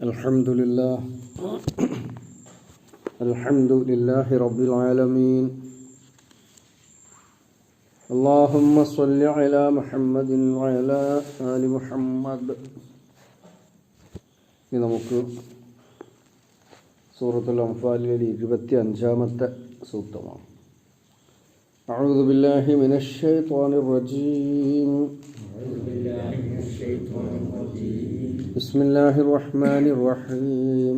الحمد لله الحمد لله رب العالمين اللهم صل على محمد وعلى آل محمد ഇനി നമുക്ക് സൂറത്തുൽ അംഫാലിലെ ഇരുപത്തി അഞ്ചാമത്തെ സൂക്തമാണ് أعوذ بالله من الشيطان الرجيم بسم الله الرحمن الرحيم.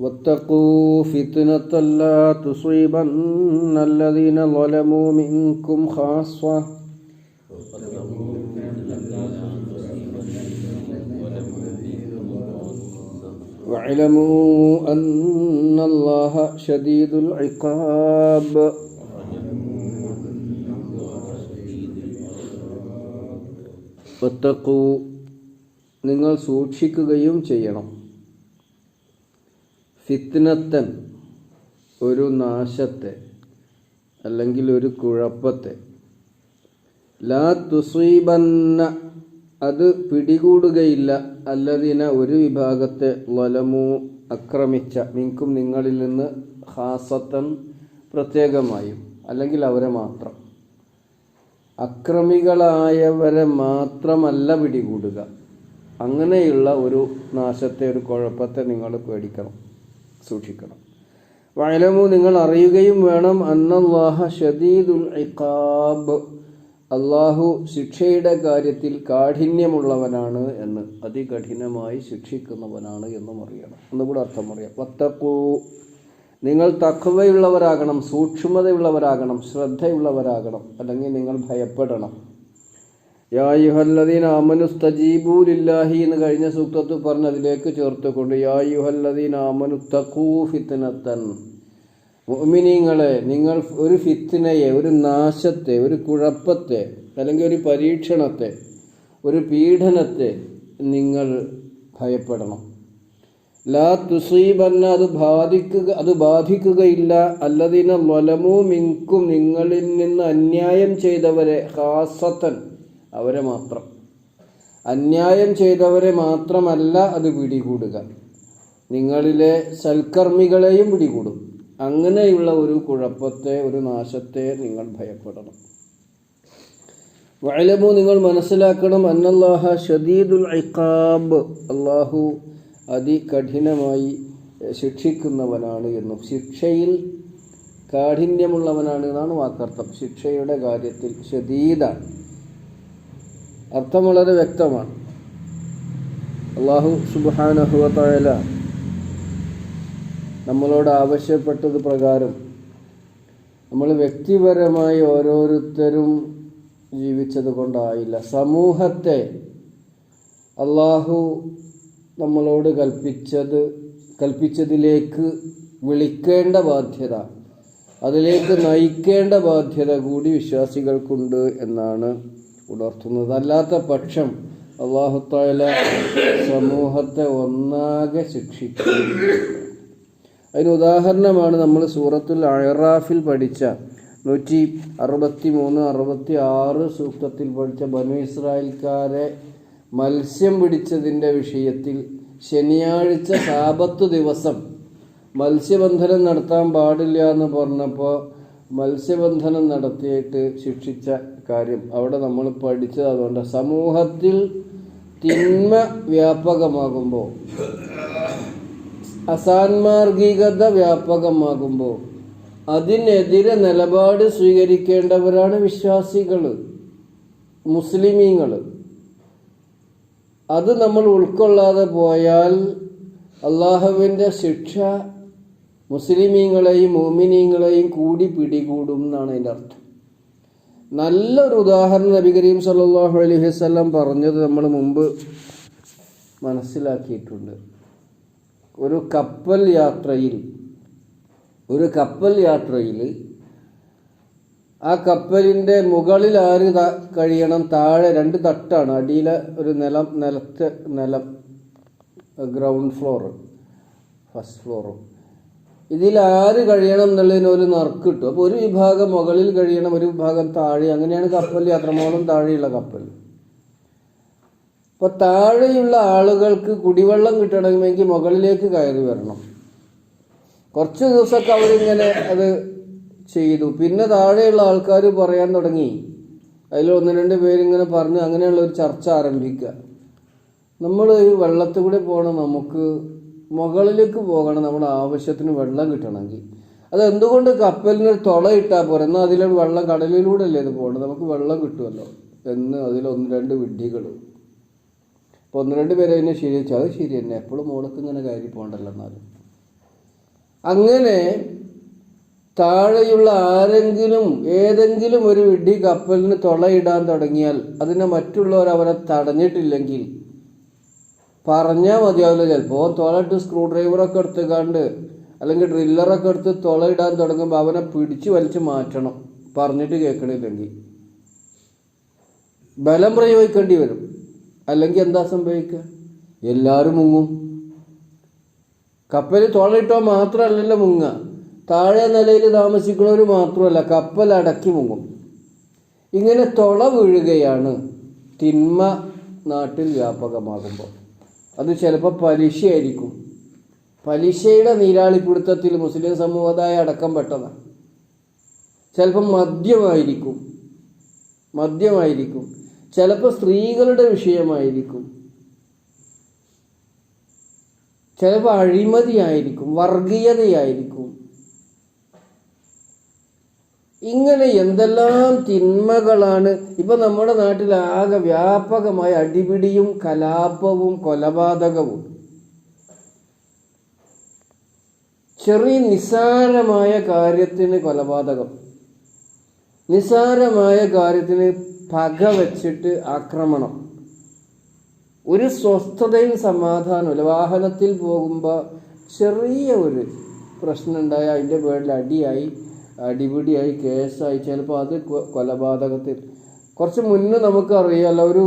واتقوا فتنة لا تصيبن الذين ظلموا منكم خاصة. واعلموا أن الله شديد العقاب. വത്തക്കൂ. നിങ്ങൾ സൂക്ഷിക്കുകയും ചെയ്യണം. ഫിത്നത്തൻ ഒരു നാശത്തെ അല്ലെങ്കിൽ ഒരു കുഴപ്പത്തെ. ലാ തുസീബന്ന അത് പിടികൂടുകയില്ല. അല്ലതിന ഒരു വിഭാഗത്തെ വലമു അക്രമിച്ച മിങ്കും നിങ്ങളിൽ നിന്ന് ഹാസത്തൻ പ്രത്യേകമായും അല്ലെങ്കിൽ അവരെ മാത്രം. അക്രമികളായവരെ മാത്രമല്ല പിടികൂടുക. അങ്ങനെയുള്ള ഒരു നാശത്തെ ഒരു കുഴപ്പത്തെ നിങ്ങൾ പേടിക്കണം സൂക്ഷിക്കണം. വയലമു നിങ്ങൾ അറിയുകയും വേണം അന്നല്ലാഹ ഷദീദുൽ ഇഖാബ് അള്ളാഹു ശിക്ഷയുടെ കാര്യത്തിൽ കാഠിന്യമുള്ളവനാണ് എന്ന് അതികഠിനമായി ശിക്ഷിക്കുന്നവനാണ് എന്നും അറിയണം. ഒന്നുകൂടെ അർത്ഥം അറിയാം വത്തക്കൂ നിങ്ങൾ തക്കവയുള്ളവരാകണം സൂക്ഷ്മതയുള്ളവരാകണം ശ്രദ്ധയുള്ളവരാകണം അല്ലെങ്കിൽ നിങ്ങൾ ഭയപ്പെടണം. യായുഹല്ലദീൻ ആമനുസ്തജീബൂലില്ലാഹി എന്ന് കഴിഞ്ഞ സൂക്തത്തിൽ പറഞ്ഞതിലേക്ക് ചേർത്തുകൊണ്ട് യായുഹല്ലദീൻ ഫിത്നത്തൻ. മുഅ്മിനീങ്ങളെ നിങ്ങൾ ഒരു ഫിത്തിനയെ ഒരു നാശത്തെ ഒരു കുഴപ്പത്തെ അല്ലെങ്കിൽ ഒരു പരീക്ഷണത്തെ ഒരു പീഡനത്തെ നിങ്ങൾ ഭയപ്പെടണം. ലാ തുസീബന്ന അത് ബാധിക്കുക അത് ബാധിക്കുകയില്ല. അല്ലതിന വലമു മിങ്കും നിങ്ങളിൽ നിന്ന് അന്യായം ചെയ്തവരെ ഹാസത്തൻ അവരെ മാത്രം. അന്യായം ചെയ്തവരെ മാത്രമല്ല അത് പിടികൂടുക. നിങ്ങളിലെ സൽക്കർമ്മികളെയും പിടികൂടും. അങ്ങനെയുള്ള ഒരു കുഴപ്പത്തെ ഒരു നാശത്തെ നിങ്ങൾ ഭയപ്പെടണം. വയലമു നിങ്ങൾ മനസ്സിലാക്കണം അന്നല്ലാഹ ഷദീദുൽ ഐക്കാബ് അള്ളാഹു അതികഠിനമായി ശിക്ഷിക്കുന്നവനാണ് എന്നും. ശിക്ഷയിൽ കാഠിന്യമുള്ളവനാണ് എന്നാണ് വാക്കർത്ഥം. ശിക്ഷയുടെ കാര്യത്തിൽ ഷദീദാണ് അർത്ഥം വളരെ വ്യക്തമാണ്. അള്ളാഹു സുബാനഹുവല നമ്മളോട് ആവശ്യപ്പെട്ടത് പ്രകാരം നമ്മൾ വ്യക്തിപരമായി ഓരോരുത്തരും ജീവിച്ചത് കൊണ്ടായില്ല. സമൂഹത്തെ അള്ളാഹു നമ്മളോട് കൽപ്പിച്ചത് കൽപ്പിച്ചതിലേക്ക് വിളിക്കേണ്ട ബാധ്യത അതിലേക്ക് നയിക്കേണ്ട ബാധ്യത കൂടി വിശ്വാസികൾക്കുണ്ട് എന്നാണ് ഉണർത്തുന്നത്. അല്ലാത്ത പക്ഷം അള്ളാഹുത്തായ സമൂഹത്തെ ഒന്നാകെ ശിക്ഷിക്കും അതിന് ഉദാഹരണമാണ് നമ്മൾ സൂറത്തുൽ അഴറാഫിൽ പഠിച്ച നൂറ്റി അറുപത്തി മൂന്ന് അറുപത്തി ആറ് സൂക്തത്തിൽ പഠിച്ച ബനു ഇസ്രായേൽക്കാരെ മത്സ്യം പിടിച്ചതിന്റെ വിഷയത്തിൽ ശനിയാഴ്ച സാപത്ത് ദിവസം മത്സ്യബന്ധനം നടത്താൻ പാടില്ല എന്ന് പറഞ്ഞപ്പോൾ മത്സ്യബന്ധനം നടത്തിയിട്ട് ശിക്ഷിച്ച കാര്യം അവിടെ നമ്മൾ പഠിച്ചത് അതുകൊണ്ട് സമൂഹത്തിൽ തിന്മ വ്യാപകമാകുമ്പോൾ അസാൻമാർഗികത വ്യാപകമാകുമ്പോൾ അതിനെതിരെ നിലപാട് സ്വീകരിക്കേണ്ടവരാണ് വിശ്വാസികൾ മുസ്ലിമീങ്ങൾ അത് നമ്മൾ ഉൾക്കൊള്ളാതെ പോയാൽ അള്ളാഹുവിന്റെ ശിക്ഷ മുസ്ലിമീങ്ങളെയും മോമിനീങ്ങളെയും കൂടി പിടികൂടും എന്നാണ് അതിന്റെ അർത്ഥം. നല്ലൊരു ഉദാഹരണം നബി കരീം സല്ലാഹു അലൈഹി വസ്ലം പറഞ്ഞത് നമ്മൾ മുമ്പ് മനസ്സിലാക്കിയിട്ടുണ്ട്. ഒരു കപ്പൽ യാത്രയിൽ ഒരു കപ്പൽ യാത്രയിൽ ആ കപ്പലിന്റെ മുകളിൽ ആര് കഴിയണം? താഴെ രണ്ട് തട്ടാണ്. അടിയിലെ ഒരു നിലം നിലത്ത് നിലം. Ground floor. ഫസ്റ്റ് ഫ്ലോറും ഇതിൽ ആര് കഴിയണം എന്നുള്ളതിന് ഒരു നറുക്ക് കിട്ടും അപ്പോൾ ഒരു വിഭാഗം മുകളിൽ കഴിയണം ഒരു വിഭാഗം താഴെ. അങ്ങനെയാണ് കപ്പൽ യാത്ര മോളും താഴെയുള്ള കപ്പൽ. അപ്പോൾ താഴെയുള്ള ആളുകൾക്ക് കുടിവെള്ളം കിട്ടണമെങ്കിൽ മുകളിലേക്ക് കയറി വരണം. കുറച്ച് ദിവസമൊക്കെ അവരിങ്ങനെ അത് ചെയ്തു. പിന്നെ താഴെയുള്ള ആൾക്കാർ പറയാൻ തുടങ്ങി. അതിൽ ഒന്ന് രണ്ട് പേരിങ്ങനെ പറഞ്ഞ് അങ്ങനെയുള്ള ഒരു ചർച്ച ആരംഭിക്കുക. നമ്മൾ ഈ വെള്ളത്തിൽ കൂടെ പോകണം നമുക്ക് മുകളിലേക്ക് പോകണം നമ്മുടെ ആവശ്യത്തിന് വെള്ളം കിട്ടണമെങ്കിൽ. അത് എന്തുകൊണ്ട് കപ്പലിന് ഒരു തുള ഇട്ടാൽ പോരെ? എന്നാൽ അതിലൊരു വെള്ളം കടലിലൂടെ അല്ലേ ഇത് പോകണം നമുക്ക് വെള്ളം കിട്ടുമല്ലോ എന്ന് അതിൽ ഒന്ന് രണ്ട് വിഡ്ഢികൾ. അപ്പോൾ ഒന്ന് രണ്ട് പേര് അതിനെ ശരിവെച്ചു അത് ശരി തന്നെ. എപ്പോഴും മോൾക്ക് ഇങ്ങനെ കയറി പോകണ്ടല്ലോ എന്നാലും. അങ്ങനെ താഴെയുള്ള ആരെങ്കിലും ഏതെങ്കിലും ഒരു ഇടി കപ്പലിന് തുളയിടാൻ തുടങ്ങിയാൽ അതിനെ മറ്റുള്ളവർ അവരെ തടഞ്ഞിട്ടില്ലെങ്കിൽ പറഞ്ഞാൽ മതിയാവില്ല. ചിലപ്പോൾ തുളയിട്ട് സ്ക്രൂ ഡ്രൈവറൊക്കെ എടുത്ത് കണ്ട് അല്ലെങ്കിൽ ഡ്രില്ലറൊക്കെ എടുത്ത് തുളയിടാൻ തുടങ്ങുമ്പോൾ അവനെ പിടിച്ച് വലിച്ച് മാറ്റണം. പറഞ്ഞിട്ട് കേൾക്കണില്ലെങ്കിൽ. ബലം പ്രയോഗിക്കേണ്ടി വരും. അല്ലെങ്കിൽ എന്താ സംഭവിക്കുക? എല്ലാവരും മുങ്ങും. കപ്പലിൽ തുളയിട്ടോ മാത്രമല്ലല്ലോ മുങ്ങുക. താഴെ നിലയിൽ താമസിക്കുന്നവർ മാത്രമല്ല കപ്പൽ അടക്കി മുങ്ങും. ഇങ്ങനെ തുള വീഴുകയാണ് തിന്മ നാട്ടിൽ വ്യാപകമാകുമ്പോൾ. അത് ചിലപ്പോൾ പലിശയായിരിക്കും. പലിശയുടെ നീരാളിപ്പിടുത്തത്തിൽ മുസ്ലിം സമുദായം അടക്കം പെട്ടതാണ് ചിലപ്പോൾ മദ്യമായിരിക്കും. മദ്യമായിരിക്കും. ചിലപ്പോൾ സ്ത്രീകളുടെ വിഷയമായിരിക്കും. ചിലപ്പോൾ അഴിമതിയായിരിക്കും. വർഗീയതയായിരിക്കും. ഇങ്ങനെ എന്തെല്ലാം തിന്മകളാണ്. ഇപ്പൊ നമ്മുടെ നാട്ടിൽ ആകെ വ്യാപകമായ അടിപിടിയും കലാപവും കൊലപാതകവും. ചെറിയ നിസ്സാരമായ കാര്യത്തിന് കൊലപാതകം. നിസ്സാരമായ കാര്യത്തിന് പക വെച്ചിട്ട് ആക്രമണം. ഒരു സ്വസ്ഥതയും സമാധാനമില്ല വാഹനത്തിൽ പോകുമ്പോൾ ചെറിയ ഒരു പ്രശ്നം ഉണ്ടായി. അതിന്റെ പേരിൽ അടിയായി. അടിപിടിയായി കേസായി. ചിലപ്പോൾ അത് കൊലപാതകത്തിൽ. കുറച്ച് മുന്നേ നമുക്കറിയാലോ ഒരു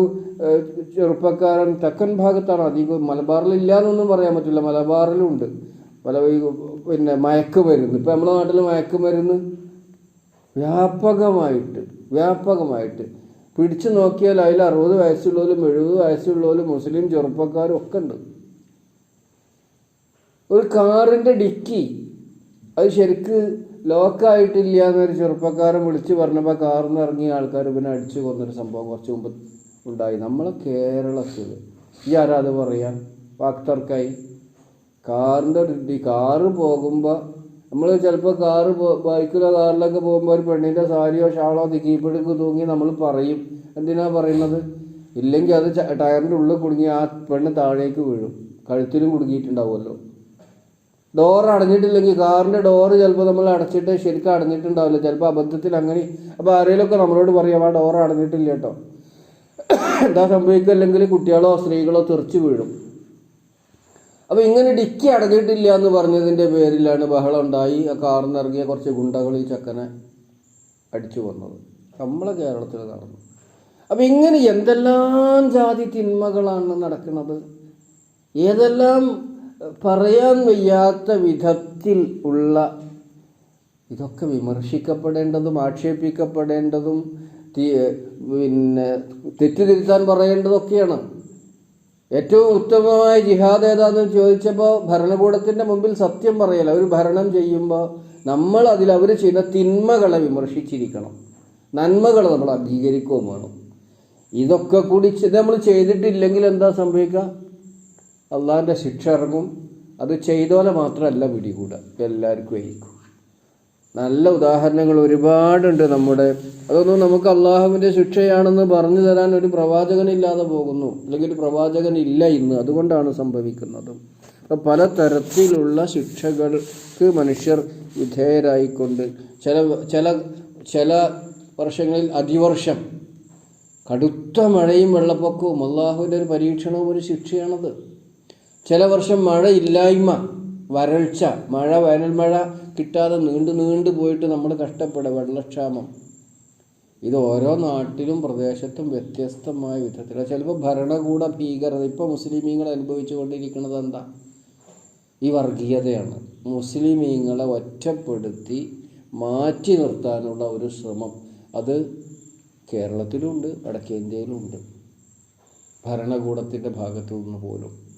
ചെറുപ്പക്കാരൻ തെക്കൻ ഭാഗത്താണ് അധികം മലബാറിൽ ഇല്ലാന്നൊന്നും പറയാൻ പറ്റില്ല. മലബാറിലും ഉണ്ട് പല പിന്നെ മയക്കുമരുന്ന്. ഇപ്പം നമ്മുടെ നാട്ടിൽ മയക്കുമരുന്ന് വ്യാപകമായിട്ട് വ്യാപകമായിട്ട്. പിടിച്ചു നോക്കിയാൽ അതിൽ അറുപത് വയസ്സുള്ളവരും എഴുപത് വയസ്സുള്ളവരും മുസ്ലിം ചെറുപ്പക്കാരും ഒക്കെ ഉണ്ട്. ഒരു കാറിന്റെ ഡിക്കി അത് ശരിക്ക് ലോക്കായിട്ടില്ല എന്നൊരു ചെറുപ്പക്കാരൻ വിളിച്ചു പറഞ്ഞപ്പോൾ കാറിൽ നിന്ന് ഇറങ്ങിയ ആൾക്കാർ പിന്നെ അടിച്ചു കൊന്നൊരു സംഭവം കുറച്ച് മുമ്പ് ഉണ്ടായി. നമ്മളെ കേരളത്തിൽ ഈ ആരാ അത് പറയാൻ വാക്തർക്കായി കാറിന്റെ ഡി കാറ് പോകുമ്പോൾ നമ്മൾ ചിലപ്പോൾ കാറ് ബൈക്കിലോ കാറിലൊക്കെ പോകുമ്പോൾ ഒരു പെണ്ണിന്റെ സാരിയോ ഷാളോ തിക്കിപ്പിടിക്ക് തൂങ്ങി നമ്മൾ പറയും. എന്തിനാ പറയുന്നത്? ഇല്ലെങ്കിൽ അത് ടയറിന്റെ ഉള്ളിൽ കുടുങ്ങി ആ പെണ്ണ് താഴേക്ക് വീഴും. കഴുത്തിലും കുടുങ്ങിയിട്ടുണ്ടാവുമല്ലോ. ഡോർ അടഞ്ഞിട്ടില്ലെങ്കിൽ കാറിന്റെ ഡോർ ചിലപ്പോൾ നമ്മൾ അടച്ചിട്ട് ശരിക്കും അടഞ്ഞിട്ടുണ്ടാവില്ല. ചിലപ്പോൾ അബദ്ധത്തിൽ അങ്ങനെ അപ്പോൾ ആരെങ്കിലുമൊക്കെ നമ്മളോട് പറയാം ആ ഡോർ അടഞ്ഞിട്ടില്ല കേട്ടോ. എന്താ സംഭവിക്കുക? അല്ലെങ്കിൽ കുട്ടികളോ സ്ത്രീകളോ തെറിച്ചു വീഴും. അപ്പോൾ ഇങ്ങനെ ഡിക്കി അടഞ്ഞിട്ടില്ല എന്ന് പറഞ്ഞതിന്റെ പേരിലാണ് ബഹളം ഉണ്ടായി. ആ കാറിന്ന് ഇറങ്ങിയ കുറച്ച് ഗുണ്ടകൾ ഈ ചക്കനെ അടിച്ചു വന്നത് നമ്മളെ കേരളത്തിൽ നടന്നു. അപ്പം ഇങ്ങനെ എന്തെല്ലാം ജാതി തിന്മകളാണ് നടക്കുന്നത്? ഏതെല്ലാം പറയാൻ വയ്യാത്ത വിധത്തിൽ ഉള്ള ഇതൊക്കെ വിമർശിക്കപ്പെടേണ്ടതും ആക്ഷേപിക്കപ്പെടേണ്ടതും പിന്നെ തെറ്റുതിരുത്താൻ പറയേണ്ടതൊക്കെയാണ്. ഏറ്റവും ഉത്തമമായ ജിഹാദ് ഏതാന്ന് ചോദിച്ചപ്പോൾ ഭരണകൂടത്തിന്റെ മുമ്പിൽ സത്യം പറയല. ഒരു ഭരണം ചെയ്യുമ്പോൾ നമ്മൾ അതിൽ അവർ ചെയ്യുന്ന തിന്മകളെ വിമർശിച്ചിരിക്കണം. നന്മകൾ നമ്മൾ അംഗീകരിക്കുകയും വേണം. ഇതൊക്കെ കൂടി നമ്മൾ ചെയ്തിട്ടില്ലെങ്കിൽ എന്താ സംഭവിക്കുക? അള്ളാഹിന്റെ ശിക്ഷ ഇറങ്ങും. അത് ചെയ്തോലെ മാത്രമല്ല പിടികൂടുക എല്ലാവർക്കും ആയിരിക്കും നല്ല ഉദാഹരണങ്ങൾ ഒരുപാടുണ്ട് നമ്മുടെ. അതൊന്നും നമുക്ക് അള്ളാഹുവിന്റെ ശിക്ഷയാണെന്ന് പറഞ്ഞു തരാൻ ഒരു പ്രവാചകൻ ഇല്ലാതെ പോകുന്നു. അല്ലെങ്കിൽ ഒരു പ്രവാചകൻ ഇല്ല ഇന്ന്. അതുകൊണ്ടാണ് സംഭവിക്കുന്നത്. പല തരത്തിലുള്ള ശിക്ഷകൾക്ക് മനുഷ്യർ വിധേയരായിക്കൊണ്ട് ചില ചില ചില വർഷങ്ങളിൽ അതിവർഷം കടുത്ത മഴയും വെള്ളപ്പൊക്കവും അള്ളാഹുവിന്റെ ഒരു പരീക്ഷണവും ഒരു ശിക്ഷയാണത്. ചില വർഷം മഴയില്ലായ്മ വരൾച്ച മഴ വേനൽ മഴ കിട്ടാതെ നീണ്ടു നീണ്ടു പോയിട്ട് നമ്മൾ കഷ്ടപ്പെടുക വെള്ളക്ഷാമം. ഇത് ഓരോ നാട്ടിലും പ്രദേശത്തും വ്യത്യസ്തമായ വിധത്തിലാണ് ചിലപ്പോൾ ഭരണകൂട ഭീകരത ഇപ്പോൾ മുസ്ലിമീങ്ങൾ അനുഭവിച്ചു കൊണ്ടിരിക്കുന്നത് എന്താ? ഈ വർഗീയതയാണ്. മുസ്ലിമീങ്ങളെ ഒറ്റപ്പെടുത്തി മാറ്റി നിർത്താനുള്ള ഒരു ശ്രമം. അത് കേരളത്തിലുണ്ട് വടക്കേന്ത്യയിലുണ്ട് ഭരണകൂടത്തിന്റെ ഭാഗത്തു നിന്ന് പോലും.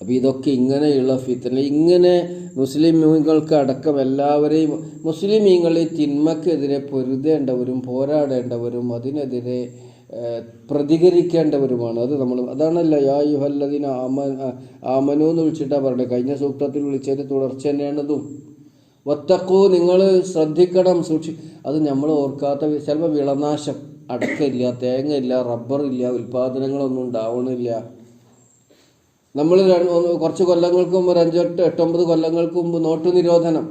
അപ്പോൾ ഇതൊക്കെ ഇങ്ങനെയുള്ള ഫിത്തന ഇങ്ങനെ മുസ്ലിമീങ്ങൾക്ക് അടക്കം എല്ലാവരെയും മുസ്ലിമീങ്ങളെ തിന്മക്കെതിരെ പൊരുതേണ്ടവരും പോരാടേണ്ടവരും അതിനെതിരെ പ്രതികരിക്കേണ്ടവരുമാണ്. അത് നമ്മൾ അതാണല്ലോ യാ ആമ ആമനു എന്ന് വിളിച്ചിട്ടാണ് പറയുന്നത് കഴിഞ്ഞ സൂക്തത്തിൽ വിളിച്ചതിന് തുടർച്ച തന്നെയാണതും. ഒത്തക്കൂ നിങ്ങൾ ശ്രദ്ധിക്കണം സൂക്ഷി അത് നമ്മൾ ഓർക്കാത്ത ചിലപ്പോൾ വിളനാശം അടക്കമില്ല തേങ്ങയില്ല റബ്ബറില്ല ഉൽപ്പാദനങ്ങളൊന്നും ഉണ്ടാവണില്ല. നമ്മൾ കുറച്ച് കൊല്ലങ്ങൾക്ക് മുമ്പ് ഒരു അഞ്ചെട്ട് എട്ടൊമ്പത് കൊല്ലങ്ങൾക്ക് മുമ്പ് നോട്ട് നിരോധനം.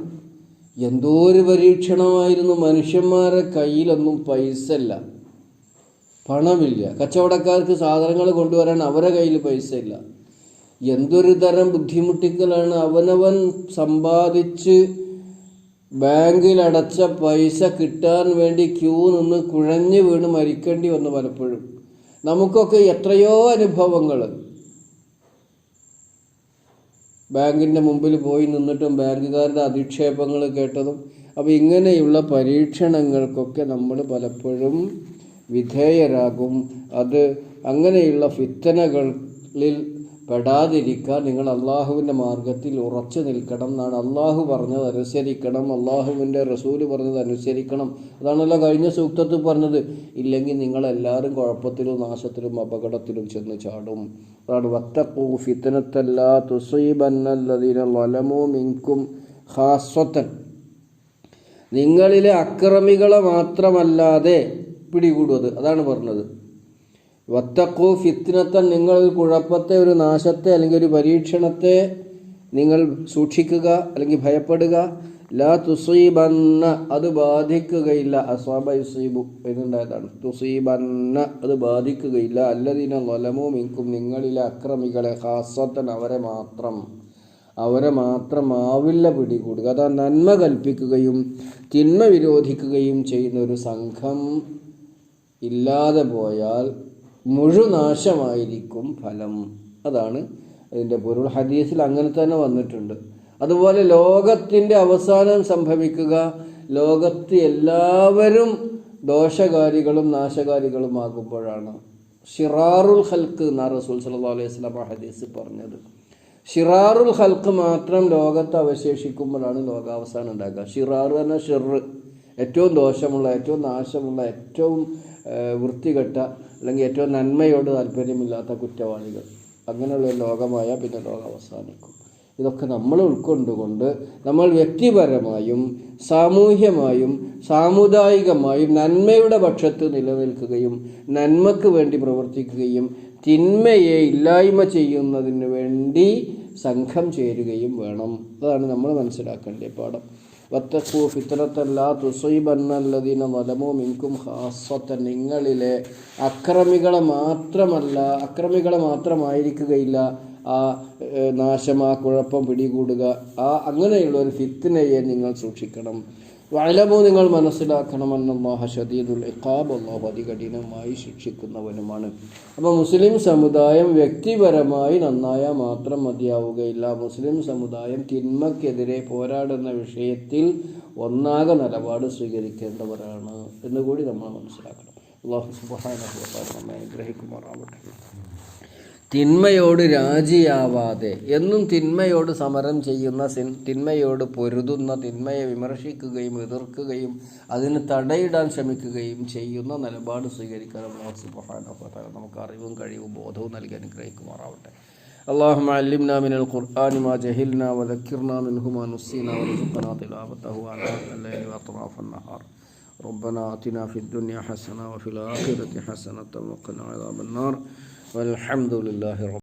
എന്തോ ഒരു പരീക്ഷണമായിരുന്നു മനുഷ്യന്മാരെ കയ്യിലൊന്നും പൈസ ഇല്ല പണമില്ല. കച്ചവടക്കാർക്ക് സാധനങ്ങൾ കൊണ്ടുവരാൻ അവരെ കയ്യിൽ പൈസ ഇല്ല എന്തൊരു തരം ബുദ്ധിമുട്ടിക്കലാണ് അവനവൻ സമ്പാദിച്ച് ബാങ്കിൽ അടച്ച പൈസ കിട്ടാൻ വേണ്ടി ക്യൂ നിന്ന് കുഴഞ്ഞു വീണ് മരിക്കേണ്ടി വന്നു പലപ്പോഴും. നമുക്കൊക്കെ എത്രയോ അനുഭവങ്ങൾ. ബാങ്കിന്റെ മുമ്പിൽ പോയി നിന്നിട്ടും ബാങ്കുകാരുടെ അധിക്ഷേപങ്ങൾ കേട്ടതും അപ്പോൾ ഇങ്ങനെയുള്ള പരീക്ഷണങ്ങൾക്കൊക്കെ നമ്മൾ പലപ്പോഴും വിധേയരാകും. അത് അങ്ങനെയുള്ള ഫിത്തനകളിൽ പെടാതിരിക്കാൻ നിങ്ങൾ അള്ളാഹുവിന്റെ മാർഗത്തിൽ ഉറച്ചു നിൽക്കണം എന്നാണ് അള്ളാഹു പറഞ്ഞത്. അനുസരിക്കണം അള്ളാഹുവിന്റെ റസൂൽ പറഞ്ഞത് അനുസരിക്കണം. അതാണല്ലോ കഴിഞ്ഞ സൂക്തത്തിൽ പറഞ്ഞത്. ഇല്ലെങ്കിൽ നിങ്ങളെല്ലാവരും കുഴപ്പത്തിലും നാശത്തിലും അപകടത്തിലും ചെന്ന് ചാടും. അതാണ് വത്തപ്പൂ ഫിത്തനത്തല്ല തുസീബന്നല്ലതിനെ മിങ്കും ഹാസ്വത്തൻ നിങ്ങളിലെ അക്രമികളെ മാത്രമല്ലാതെ പിടികൂടുന്നത് അതാണ് പറഞ്ഞത്. വത്തക്കൂ ഫിത്നത്തൻ നിങ്ങൾ ഒരു കുഴപ്പത്തെ ഒരു നാശത്തെ അല്ലെങ്കിൽ ഒരു പരീക്ഷണത്തെ നിങ്ങൾ സൂക്ഷിക്കുക അല്ലെങ്കിൽ ഭയപ്പെടുക. ലാ തുസീബന്ന അത് ബാധിക്കുകയില്ല. അസ്വാബ യുസീബു എന്നുണ്ടായതാണ്. തുസീബന്ന അത് ബാധിക്കുകയില്ല. അല്ലതിന നൊലമോ മിങ്കും നിങ്ങളിലെ അക്രമികളെ ഹാസത്തൻ അവരെ മാത്രം അവരെ മാത്രം ആവില്ല പിടികൂടുക. അതാ നന്മ കൽപ്പിക്കുകയും തിന്മ വിരോധിക്കുകയും ചെയ്യുന്ന ഒരു സംഘം ഇല്ലാതെ പോയാൽ മുഴുനാശമായിരിക്കും ഫലം. അതാണ് ഇതിന്റെ പൊരുൾ. ഹദീസിൽ അങ്ങനെ തന്നെ വന്നിട്ടുണ്ട്. അതുപോലെ ലോകത്തിന്റെ അവസാനം സംഭവിക്കുക ലോകത്ത് എല്ലാവരും ദോഷകാരികളും നാശകാരികളുമാകുമ്പോഴാണ്. ഷിറാറുൽ ഹൽക്ക് എന്നാ റസൂൽ സല്ലാ അലൈഹി വസല്ലം ഹദീസ് പറഞ്ഞത്. ഷിറാറുൽ ഹൽക്ക് മാത്രം ലോകത്ത് അവശേഷിക്കുമ്പോഴാണ് ലോകാവസാനം ഉണ്ടാക്കുക ഷിറാറ് തന്നെ ഷിർ ഏറ്റവും ദോഷമുള്ള ഏറ്റവും നാശമുള്ള ഏറ്റവും വൃത്തികെട്ട അല്ലെങ്കിൽ ഏറ്റവും നന്മയോട് താല്പര്യമില്ലാത്ത കുറ്റവാളികൾ. അങ്ങനെയുള്ള ലോകമായ പിന്നെ ലോകം അവസാനിക്കും. ഇതൊക്കെ നമ്മൾ ഉൾക്കൊണ്ടുകൊണ്ട് നമ്മൾ വ്യക്തിപരമായും സാമൂഹ്യമായും സാമുദായികമായും നന്മയുടെ പക്ഷത്ത് നിലനിൽക്കുകയും നന്മക്ക് വേണ്ടി പ്രവർത്തിക്കുകയും തിന്മയെ ഇല്ലായ്മ ചെയ്യുന്നതിന് വേണ്ടി സംഘം ചേരുകയും വേണം. അതാണ് നമ്മൾ മനസ്സിലാക്കേണ്ട പാഠം. വത്തക്കൂ ഫിത്രത്തല്ല തുസൈബന്നല്ലദീന വലമോ മിൻകും ഹാസ്വത്ത നിങ്ങളിലെ അക്രമികളെ മാത്രമല്ല അക്രമികളെ മാത്രമായിരിക്കുകയില്ല. ആ നാശം ആ കുഴപ്പം പിടികൂടുക. ആ അങ്ങനെയുള്ള ഒരു ഫിത്തിനയെ നിങ്ങൾ സൂക്ഷിക്കണം. വലമോ നിങ്ങൾ മനസ്സിലാക്കണം അന്നല്ലാഹ ഷദീദുൽ ഇഖാബ് അള്ളാഹു അതികഠിനമായി ശിക്ഷിക്കുന്നവനുമാണ്. അപ്പോൾ മുസ്ലിം സമുദായം വ്യക്തിപരമായി നന്നായാൽ മാത്രം മതിയാവുകയില്ല. മുസ്ലിം സമുദായം തിന്മക്കെതിരെ പോരാടുന്ന വിഷയത്തിൽ ഒന്നാകെ നിലപാട് സ്വീകരിക്കേണ്ടവരാണ് എന്നുകൂടി നമ്മൾ മനസ്സിലാക്കണം. അള്ളാഹു സുബാന നമ്മെ അനുഗ്രഹിക്കുമാറാവട്ടെ. തിന്മയോട് രാജിയാവാതെ എന്നും തിന്മയോട് സമരം ചെയ്യുന്ന സിൻ- തിന്മയോട് പൊരുതുന്ന തിന്മയെ വിമർശിക്കുകയും എതിർക്കുകയും അതിന് തടയിടാൻ ശ്രമിക്കുകയും ചെയ്യുന്ന നിലപാട് സ്വീകരിക്കാൻ അള്ളാഹു സുബ്ഹാനഹു വ തആല നമുക്ക് അറിവും കഴിവും ബോധവും നൽകി അനുഗ്രഹിക്കുമാറാവട്ടെ اللهم علمنا من القرآن ما جهلنا وذكرنا منه ما نسينا وارزقنا تلاوته آناء الليل وأطراف النهار ربنا آتنا في الدنيا حسنة وفي الآخرة حسنة وقنا عذاب النار والحمد لله رب